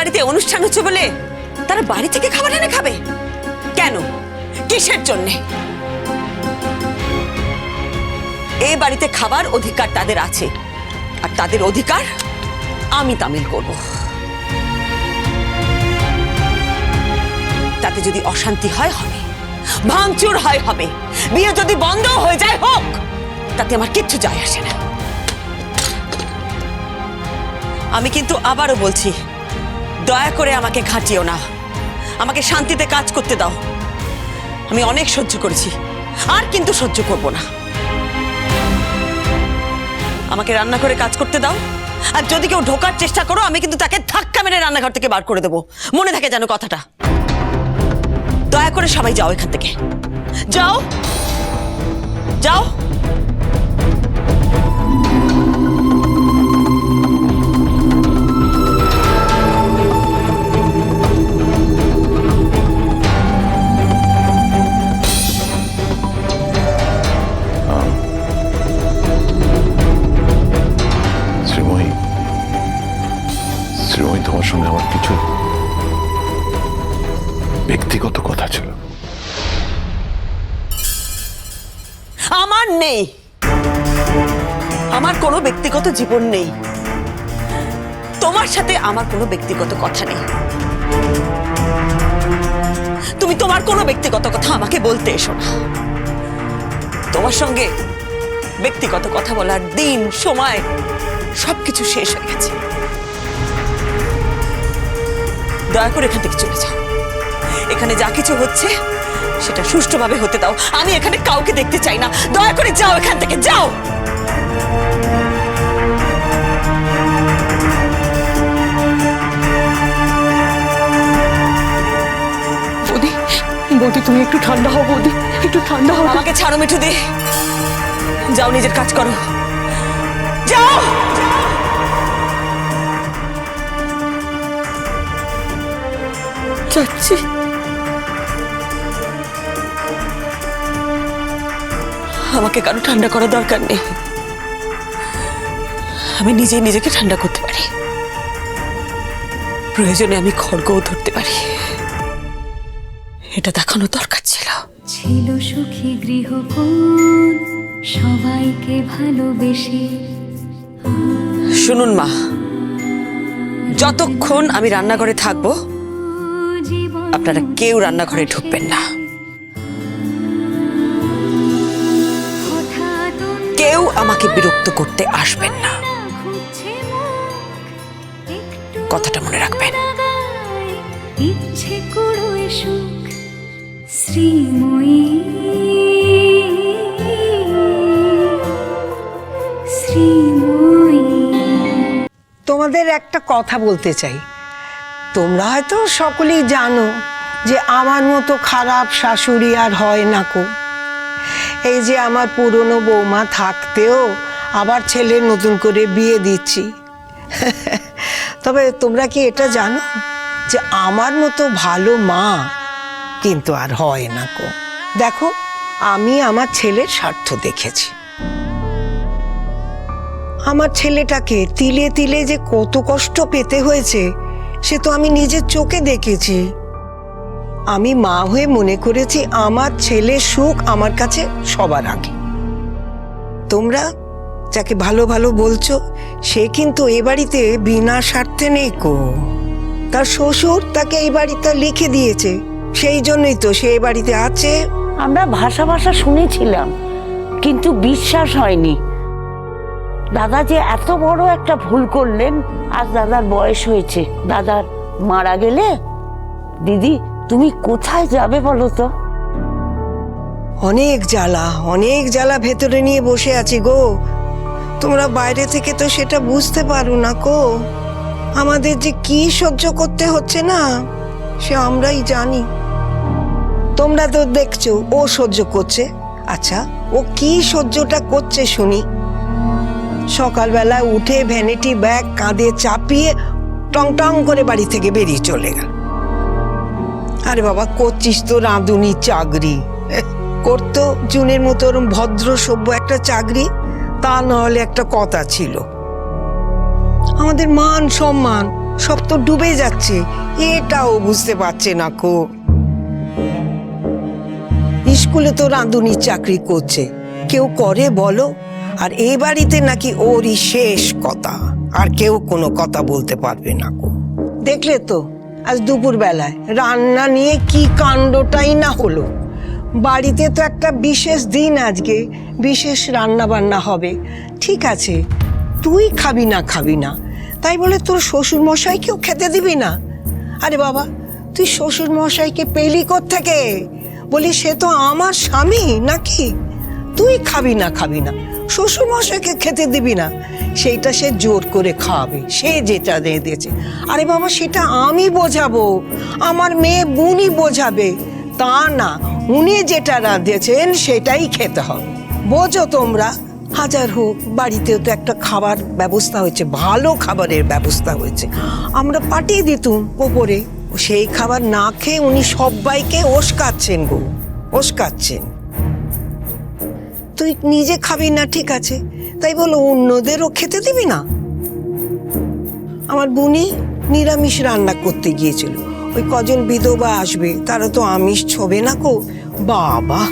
বাড়িতে অনুষ্ঠান হচ্ছে বলে তারা বাড়ি থেকে খাবার এনে খাবে? কেন? কিসের জন্যে? এ বাড়িতে খাবার অধিকার তাদের আছে। আর তাদের অধিকার আমি তামিল করব। তাতে যদি অশান্তি হয়, হবে। ভাঙচুর হয়, হবে। বিয়ে যদি বন্ধ হয়ে যায়, হোক! তাতে আমার কিচ্ছু যায় আসে না। আমি কিন্তু আবারও বলছি দয়া করে আমাকে ঘাঁটিও না। আমাকে শান্তিতে কাজ করতে দাও। আমি অনেক সহ্য করেছি, আর কিন্তু সহ্য করব না। আমাকে রান্না করে কাজ করতে দাও, আর যদি কেউ ঢোকার চেষ্টা করো, আমি কিন্তু তাকে ধাক্কা মেরে রান্নাঘর থেকে বার করে দেবো। মনে থাকে যেন কথাটা। দয়া করে সবাই যাও এখান থেকে। যাও। যাও। ব্যক্তিগত জীবন নেই। তোমার সাথে আমার কোনো ব্যক্তিগত কথা নেই। তুমি তোমার কোনো ব্যক্তিগত কথা আমাকে বলতে এসো না। তোমার সঙ্গে ব্যক্তিগত কথা বলার দিন, সময়, সবকিছু শেষ হয়ে গেছে। দয়া করে এখান থেকে চলে যাও। এখানে যা কিছু হচ্ছে, সেটা সুষ্ঠুভাবে হতে দাও। আমি এখানে কাউকে দেখতে চাই না। দয়া করে যাও এখান থেকে, যাও! বৌদি তুমি একটু ঠান্ডা হও বৌদি একটু ঠান্ডা হও। আমাকে ছাড়ো মিঠু দি। যাও নিজের কাজ করো। যাও! যাচ্ছি। আমাকে কারও ঠান্ডা করার দরকার নেই। আমি নিজেই নিজেকে ঠান্ডা করতে পারি। প্রয়োজনে আমি খড়গও ধরতে পারি। এটা দেখানো দরকার ছিল। ছিল সুখী গৃহকোণ সবাইকে ভালোবেসে। শুনুন মা যতক্ষণ আমি রান্নাঘরে থাকব আপনারা কেউ রান্নাঘরে ঢুকবেন না। কেউ আমাকে বিরক্ত করতে আসবেন না। কথাটা মনে রাখবেন। ইচ্ছে কুড়োয় সুখ তোমাদের একটা কথা বলতে চাই। তোমরা হয়তো সকলেই জানো যে আমার মতো খারাপ শাশুড়ি আর হয় না কো। এই যে আমার পুরনো বৌমা থাকতেও আবার ছেলে নতুন করে বিয়ে দিচ্ছি। তবে তোমরা কি এটা জানো যে আমার মতো ভালো মা কিন্তু আর হয় না কো দেখো, আমি আমার ছেলের স্বার্থ দেখেছি। আমার ছেলেটাকে তিলে তিলে যে কত কষ্ট পেতে হয়েছে, সে তো আমি নিজের চোখে দেখেছি। আমি মা হয়ে মনে করেছি আমার ছেলের সুখ আমার কাছে সবার আগে। তোমরা যাকে ভালো ভালো বলছো, সে কিন্তু এ বাড়িতে বিনা স্বার্থে নেই কো তার শ্বশুর তাকে এই বাড়িতে লিখে দিয়েছে। সেই জন্যই তো সে বাড়িতে আছে। আমরা ভাষা ভাষা শুনেছিলাম কিন্তু বিশ্বাস হয়নি। দাদা যে এত বড় একটা ভুল করলেন আজ দাদার বয়স হয়েছে। দাদার মারা গেলে? দিদি তুমি কোথায় যাবে বলো তো? অনেক জ্বালা অনেক জ্বালা ভেতরে নিয়ে বসে আছি গো। তোমরা বাইরে থেকে তো সেটা বুঝতে পারো না কো আমাদের যে কি সহ্য করতে হচ্ছে না সে আমরাই জানি। তোমরা তো দেখছ, ও সহ্য করছে। আচ্ছা ও কি সহ্যটা করছে শুনি। সকালবেলা উঠে ভ্যানিটি ব্যাগ কাঁধে চাপিয়ে টং টং করে বাড়ি থেকে বেরিয়ে চলে গেল। আরে বাবা, করছিস তো রাঁধুনি চাকরি। করতো জুনের মতো ওরম ভদ্র সভ্য একটা চাকরি, তা না হলে একটা কথা ছিল। আমাদের মান সম্মান সব তো ডুবে যাচ্ছে, এটাও বুঝতে পারছে না কো। স্কুলে তো রাঁধুনির চাকরি করছে। কেউ করে বলো, আর এই বাড়িতে নাকি ওরই শেষ কথা। আর কেউ কোনো কথা বলতে পারবে না দেখলে তো, আজ দুপুর বেলায় রান্না নিয়ে কি কাণ্ডটাই না হলো। বাড়িতে তো একটা বিশেষ দিন আজকে, বিশেষ রান্না বান্না হবে। ঠিক আছে, তুই খাবি না খাবি না। তাই বলে তোর শ্বশুর মশাইকেও খেতে দিবি না? আরে বাবা, তুই শ্বশুর মশাইকে পেলি থেকে বলি, সে তো আমার স্বামী নাকি? তুই খাবি না খাবি না। শ্বশুর মশাইকে খেতে দিবি না। সেইটা সে জোর করে খাওয়াবে সে যেটা দিয়ে দিয়েছে। আরে বাবা, সেটা আমি বোঝাবো। আমার মেয়ে বুনি বোঝাবে। তা না, উনি যেটা রাঁধেছেন সেটাই খেতে হবে। বোঝো তোমরা। হাজার হোক, বাড়িতেও তো একটা খাবার ব্যবস্থা হয়েছে, ভালো খাবারের ব্যবস্থা হয়েছে। আমরা পাঠিয়ে দিতুম ওপরে। সেই খাবার না খেয়ে উনি সবাইকে ওসকাচ্ছেন গো, ওসকাচ্ছেন। তুই নিজে খাবি না, ঠিক আছে? তাই বলো অন্যদেরও খেতে দিবি না? আমার বুনি নিরামিষ রান্না করতে গিয়েছিল। ওই কজন বিধবা আসবে, তারা তো আমিষ ছবে না কো বাবা,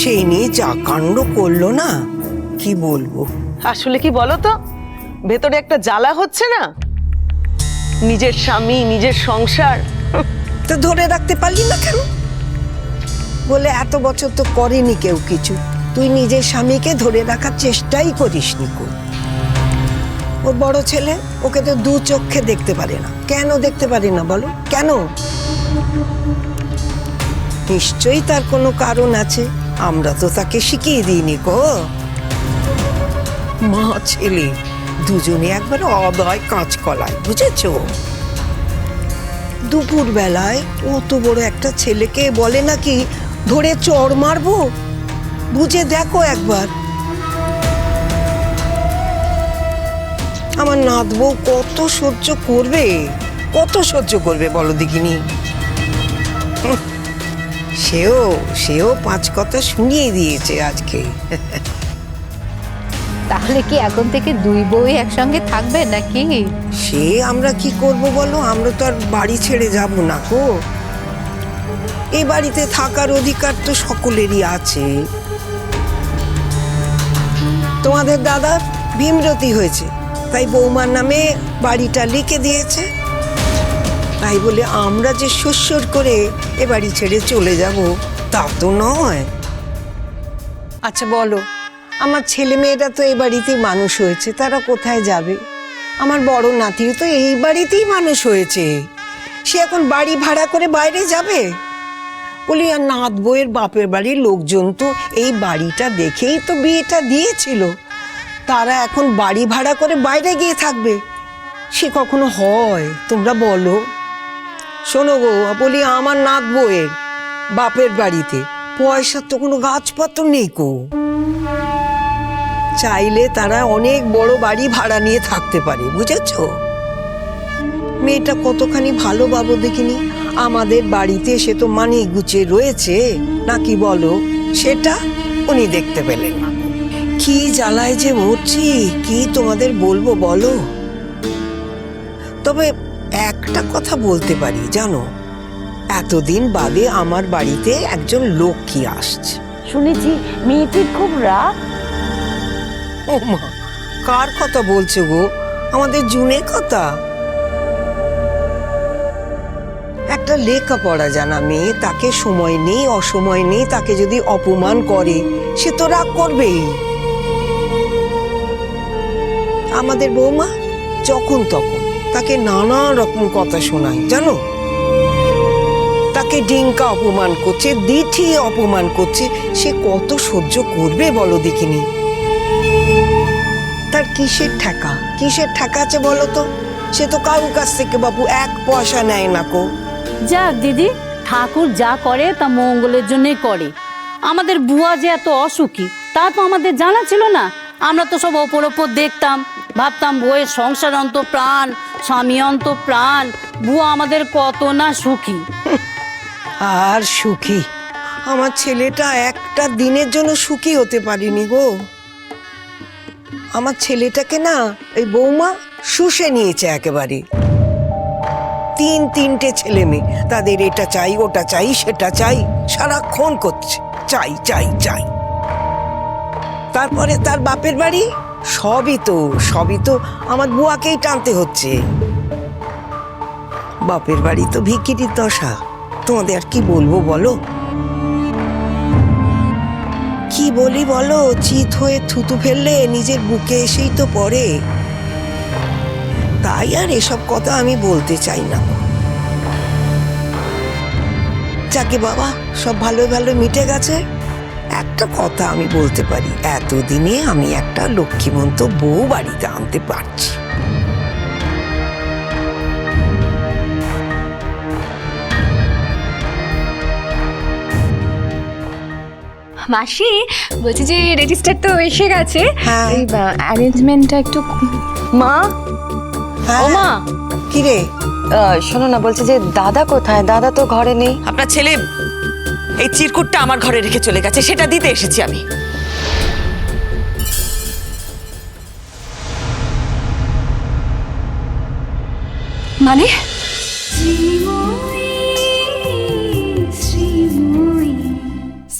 সেই নিয়ে যা কাণ্ড করল না, কি বলব? আসলে কি বলো তো? ভেতরে একটা জ্বালা হচ্ছে না? নিজের স্বামী, নিজের সংসার। তো ধরে রাখতে পারলি না কেন? বলে এত বছর তো করেনি কেউ কিছু। তুই নিজের স্বামীকে ধরে রাখার চেষ্টাই করিস নি কো। ওর বড় ছেলে ওকে তো দু চক্ষে দেখতে পারে না। কেন দেখতে পারে না বলো? কেন? নিশ্চয়ই তার কোনো কারণ আছে। আমরা তো তাকে শিখিয়ে দিইনি কো। মা ছেলে। দুজনে একবার অদয় কাঁচকলায়, বুঝেছ? দুপুর বেলায় অত বড় একটা ছেলেকে বলে নাকি, ধরে চড় মারবো? বুঝে দেখো একবার। আমার নাত বউ কত সহ্য করবে? কত সহ্য করবে বলো দেখিনি? সেও সেও পাঁচ কথা শুনিয়ে দিয়েছে আজকে। তাহলে কি এখন থেকে দুই বই একসঙ্গে থাকবে নাকি? সে আমরা কি করব বলো? আমরা তো আর বাড়ি ছেড়ে যাব না কো এই বাড়িতে থাকার অধিকার তো সকলেরই আছে। তোমাদের দাদা ভীমরতি হয়েছে তাই বৌমার নামে বাড়িটা লিখে দিয়েছে। তাই বলে আমরা যে সুস্বর করে এ বাড়ি ছেড়ে চলে যাব তা তো নয়। আচ্ছা বলো। আমার ছেলে মেয়েরা তো এই বাড়িতেই মানুষ হয়েছে, তারা কোথায় যাবে? আমার বড় নাতিও তো এই বাড়িতেই মানুষ হয়েছে। সে এখন বাড়ি ভাড়া করে বাইরে যাবে? বলি, আর নাত বইয়ের বাপের বাড়ির লোকজন তো এই বাড়িটা দেখেই তো বিয়েটা দিয়েছিল। তারা এখন বাড়ি ভাড়া করে বাইরে গিয়ে থাকবে। সে কখনো হয়, তোমরা বলো? শোনো গো, বলি, আমার নাত বইয়ের বাপের বাড়িতে পয়সার তো কোনো গাছপত্র নেই কো। চাইলে তারা অনেক বড় বাড়ি ভাড়া নিয়ে থাকতে পারে, বুঝেছ? মেয়েটা কতখানি ভালো বাবু দেখিনি। আমাদের বাড়িতে সে তো মানি গুছে রয়েছে, নাকি বলো? সেটা উনি দেখতে পেলেন। কি জ্বালায় যে মরছি, কি তোমাদের বলব বলো? তবে একটা কথা বলতে পারি, জানো? এতদিন বাদে আমার বাড়িতে একজন লক্ষ্মী আসছে। শুনেছি মেয়েটির খুব রাগ। ও মা, কার কথা বলছো গো? আমাদের জুনের কথা। একটা লেখাপড়া জানা মেয়ে, তাকে সময় নেই, অসময় নেই, তাকে যদি অপমান করে, সে তো রাগ করবেই। আমাদের বৌমা যখন তখন তাকে নানা রকম কথা শোনায়, জানো? তাকে ডিঙ্কা অপমান করছে, দিঠি অপমান করছে, সে কত সহ্য করবে বলো দেখিনি। তার কিসের ঠেকা? কিসের ঠেকা আছে বলো তো? সে তো কারুর কাছ থেকে বাবু এক পয়সা নেয় না কো। যাক দিদি ঠাকুর যা করে তা মঙ্গলের জন্যই করে। আমাদের বুয়া যে এত অসুখী তা তো আমাদের জানা ছিল না। আমরা তো সব ওপর ওপর দেখতাম ভাবতাম বউয়ের সংসার অন্ত প্রাণ স্বামী অন্ত প্রাণ বুয়া আমাদের কত না সুখী। আর সুখী? আমার ছেলেটা একটা দিনের জন্য সুখী হতে পারিনি গো। আমার ছেলেটাকে না এই বৌমা শুষে নিয়েছে একেবারে তিন তিনটে ছেলে মেয়ে, তাদের এটা চাই, ওটা চাই, সেটা চাই, সারাক্ষণ করছে। চাই চাই চাই। তারপরে তার বাপের বাড়ি? সবই তো সবই তো আমার বুয়াকেই টানতে হচ্ছে। বাপের বাড়ি তো ভিকিরির দশা। তোমাদের আর কি বলব বলো? বলি বলো, চিত হয়ে থুতু ফেললে নিজের বুকে এসেই তো পড়ে। তাই আর এসব কথা আমি বলতে চাই না। যাকে বাবা, সব ভালো ভালো মিটে গেছে। একটা কথা আমি বলতে পারি, এতদিনে আমি একটা লক্ষ্মীমন্ত বউ বাড়িতে আনতে পারছি। মাসি বলছি যে রেজিস্টার তো এসে গেছে। হ্যাঁ। এই অ্যারেঞ্জমেন্টটা একটু মা? হ্যাঁ, ও মা। কি রে? আহ, শোনো না বলছি যে দাদা কোথায়? দাদা তো ঘরে নেই। আপনার ছেলে এই চিরকুটটা আমার ঘরে রেখে চলে গেছে সেটা দিতে এসেছি আমি। মানে?